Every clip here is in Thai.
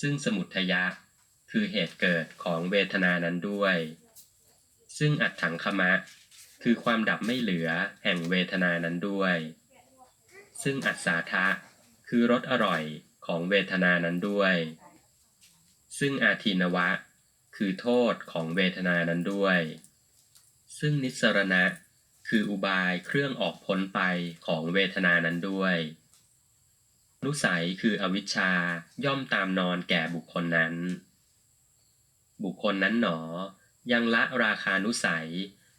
ซึ่งสมุทยะ คือเหตุเกิดของเวทนานั้นด้วย ซึ่งอัตถังคมะ คือความดับไม่เหลือแห่งเวทนานั้นด้วย ซึ่งอัศาทะ คือรสอร่อยของเวทนานั้นด้วย ซึ่งอาทีนวะ คือโทษของเวทนานั้นด้วย ซึ่งนิสสรณะ คืออุบายเครื่องออกพ้นไปของเวทนานั้นด้วย นุสัยคืออวิชชาย่อมตามนอนแก่บุคคลนั้น บุคคลนั้นหนอ ยังละราคานุสัย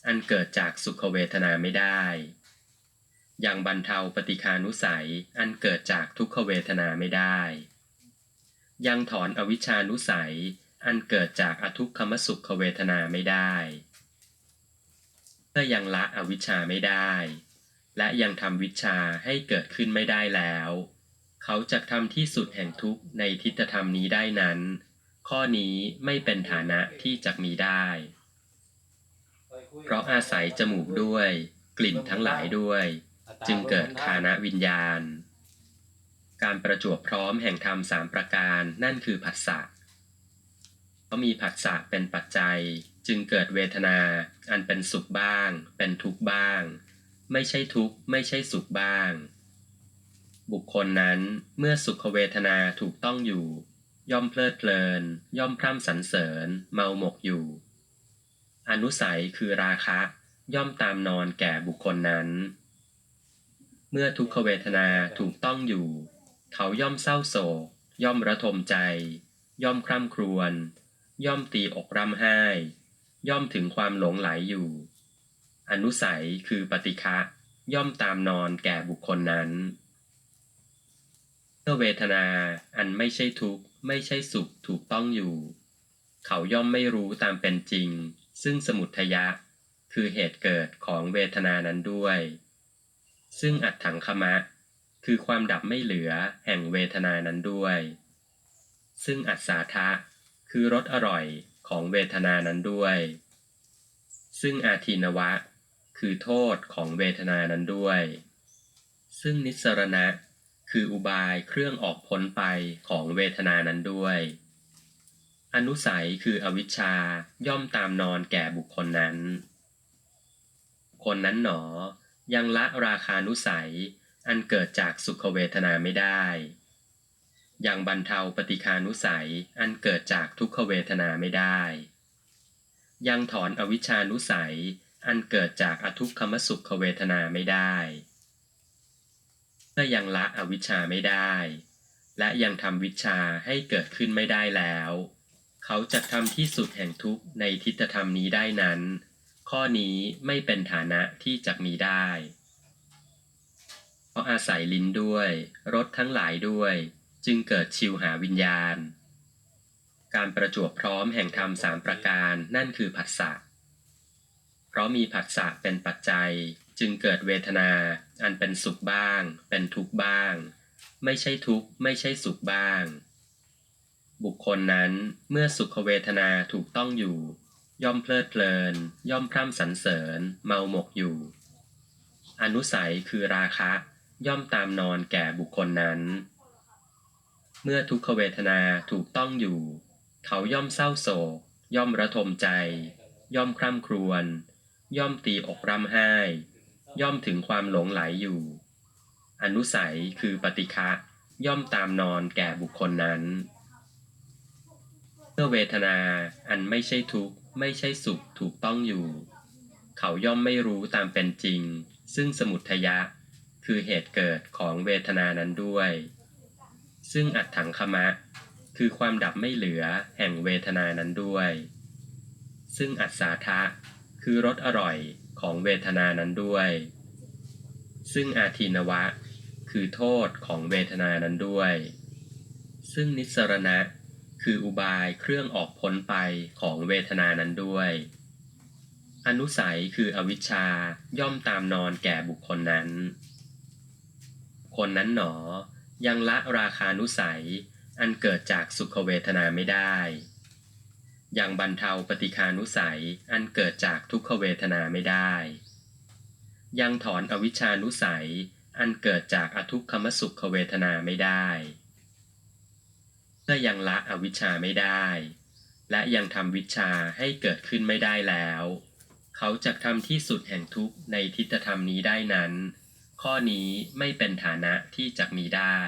อันเกิดจากสุขเวทนาไม่ได้ ยังบรรเทาปฏิคานุสัย อันเกิดจากทุกขเวทนาไม่ได้ ยังถอนอวิชชานุสัย อันเกิดจากอทุกขมสุขเวทนาไม่ได้เมื่อยังละอวิชชาไม่ได้ และยังทำวิชาให้เกิดขึ้นไม่ได้แล้ว เขาจะทำที่สุดแห่งทุกข์ในทิฏฐธรรมนี้ได้นั้น ข้อนี้ไม่เป็นฐานะที่จะมีได้ เพราะอาศัยจมูกด้วย กลิ่นทั้งหลายด้วย จึงเกิดคานะวิญญาณ การประจวบพร้อมแห่งธรรมสามประการนั่นคือผัสสะเพราะมีผัสสะเป็นปัจจัย จึงเกิดเวทนา อันเป็นสุขบ้าง เป็นทุกข์บ้าง ไม่ใช่ทุกข์ไม่ใช่สุขบ้าง บุคคลนั้นเมื่อสุขเวทนาถูกต้องอยู่ ย่อมเพลิดเพลิน ย่อมพร่ำสรรเสริญ เมาหมกอยู่ อนุสัยคือราคะ ย่อมตามนอนแก่บุคคลนั้น เมื่อทุกขเวทนาถูกต้องอยู่ เขาย่อมเศร้าโศก ย่อมระทมใจ ย่อมคร่ำครวญย่อมตีอกร่ำไห้ ย่อมถึงความหลงไหลอยู่ อนุสัยคือปฏิฆะย่อมตามนอนแก่บุคคลนั้น อเวทนาอันไม่ใช่ทุกข์ไม่ใช่สุขถูกต้องอยู่ เขาย่อมไม่รู้ตามเป็นจริง ซึ่งสมุทยะ คือเหตุเกิดของเวทนานั้นด้วย ซึ่งอัตถังคมะ คือความดับไม่เหลือแห่งเวทนานั้นด้วย ซึ่งอัศาทะคือรสอร่อยของเวทนานั้นด้วย ซึ่งอาทีนวะ คือโทษของเวทนานั้นด้วย ซึ่งนิสรณะ คืออุบายเครื่องออกพ้นไปของเวทนานั้นด้วย อนุสัยคืออวิชชาย่อมตามนอนแก่บุคคลนั้น คนนั้นหนอ ยังละราคานุสัยอันเกิดจากสุขเวทนาไม่ได้ยังบรรเทาปฏิคานุสัยอันเกิดจากทุกขเวทนาไม่ได้ ยังถอนอวิชชานุสัยอันเกิดจากอทุกขมสุขเวทนาไม่ได้ เมื่อยังละอวิชชาไม่ได้ และยังทำวิชาให้เกิดขึ้นไม่ได้แล้ว เขาจะทำที่สุดแห่งทุกข์ในทิฏฐธรรมนี้ได้นั้น ข้อนี้ไม่เป็นฐานะที่จะมีได้ เพราะอาศัยลิ้นด้วยรสทั้งหลายด้วย จึงเกิดชิวหาวิญญาณ การประจวบพร้อมแห่งธรรมสามประการนั่นคือผัสสะเพราะมีผัสสะเป็นปัจจัย จึงเกิดเวทนา อันเป็นสุขบ้าง เป็นทุกข์บ้าง ไม่ใช่ทุกข์ไม่ใช่สุขบ้าง บุคคลนั้นเมื่อสุขเวทนาถูกต้องอยู่ ย่อมเพลิดเพลิน ย่อมพร่ำสรรเสริญ เมาหมกอยู่ อนุสัยคือราคะ ย่อมตามนอนแก่บุคคลนั้น เมื่อทุกขเวทนาถูกต้องอยู่ เขาย่อมเศร้าโศก ย่อมระทมใจ ย่อมคร่ำครวญย่อมตีอกร่ำไห้ ย่อมถึงความหลงไหลอยู่ อนุสัยคือปฏิฆะย่อมตามนอนแก่บุคคลนั้นเมื่อเวทนาอันไม่ใช่ทุกข์ไม่ใช่สุขถูกต้องอยู่ เขาย่อมไม่รู้ตามเป็นจริง ซึ่งสมุทยะ คือเหตุเกิดของเวทนานั้นด้วย ซึ่งอัตถังคมะ คือความดับไม่เหลือแห่งเวทนานั้นด้วย ซึ่งอัศาทะคือรสอร่อย ของเวทนานั้นด้วย ซึ่งอาทีนวะ คือโทษของเวทนานั้นด้วย ซึ่งนิสรณะ คืออุบายเครื่องออกพ้นไปของเวทนานั้นด้วย อนุสัยคืออวิชชาย่อมตามนอนแก่บุคคลนั้น คนนั้นหนอ ยังละราคานุสัยอันเกิดจากสุขเวทนาไม่ได้ ยังบรรเทาปฏิคานุสัยอันเกิดจากทุกขเวทนาไม่ได้ ยังถอนอวิชชานุสัยอันเกิดจากอทุกขมสุขเวทนาไม่ได้มื่อยังละอวิชชาไม่ได้ และยังทำวิชาให้เกิดขึ้นไม่ได้แล้ว เขาจะทำที่สุดแห่งทุกข์ในทิฏฐธรรมนี้ได้นั้น ข้อนี้ไม่เป็นฐานะที่จะมีได้